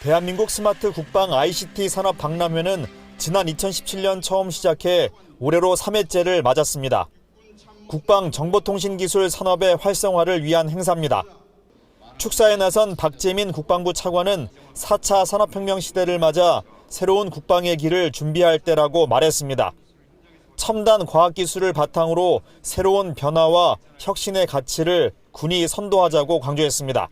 대한민국 스마트 국방 ICT 산업 박람회는 지난 2017년 처음 시작해 올해로 3회째를 맞았습니다. 국방 정보통신기술 산업의 활성화를 위한 행사입니다. 축사에 나선 박재민 국방부 차관은 4차 산업혁명 시대를 맞아 새로운 국방의 길을 준비할 때라고 말했습니다. 첨단 과학기술을 바탕으로 새로운 변화와 혁신의 가치를 군이 선도하자고 강조했습니다.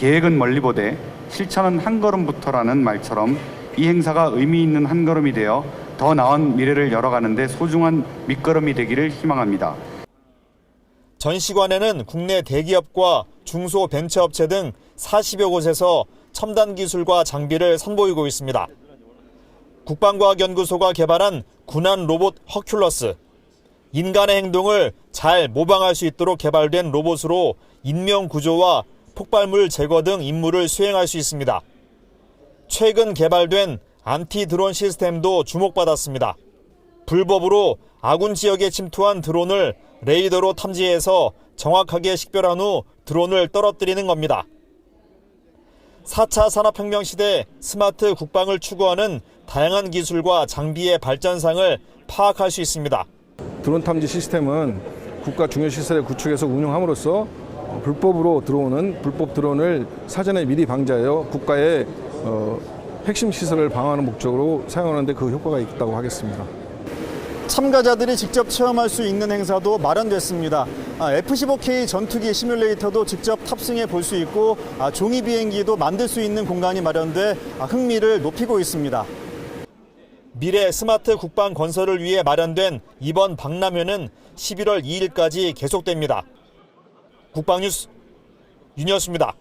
계획은 멀리 보되 실천은 한 걸음부터라는 말처럼 이 행사가 의미 있는 한 걸음이 되어 더 나은 미래를 열어가는데 소중한 밑거름이 되기를 희망합니다. 전시관에는 국내 대기업과 중소벤처업체 등 40여 곳에서 첨단 기술과 장비를 선보이고 있습니다. 국방과학연구소가 개발한 군안 로봇 허큘러스. 인간의 행동을 잘 모방할 수 있도록 개발된 로봇으로 인명 구조와 폭발물 제거 등 임무를 수행할 수 있습니다. 최근 개발된 안티 드론 시스템도 주목받았습니다. 불법으로 아군 지역에 침투한 드론을 레이더로 탐지해서 정확하게 식별한 후 드론을 떨어뜨리는 겁니다. 4차 산업혁명 시대 스마트 국방을 추구하는 다양한 기술과 장비의 발전상을 파악할 수 있습니다. 드론 탐지 시스템은 국가 중요 시설의 구축에서 운영함으로써 불법으로 들어오는 불법 드론을 사전에 미리 방지하여 국가의 어, 핵심 시설을 방어하는 목적으로 사용하는데 그 효과가 있다고 하겠습니다. 참가자들이 직접 체험할 수 있는 행사도 마련됐습니다. 아, F-15K 전투기 시뮬레이터도 직접 탑승해 볼 수 있고 아, 종이 비행기도 만들 수 있는 공간이 마련돼 아, 흥미를 높이고 있습니다. 미래 스마트 국방 건설을 위해 마련된 이번 박람회는 11월 2일까지 계속됩니다. 국방뉴스 윤이었습니다.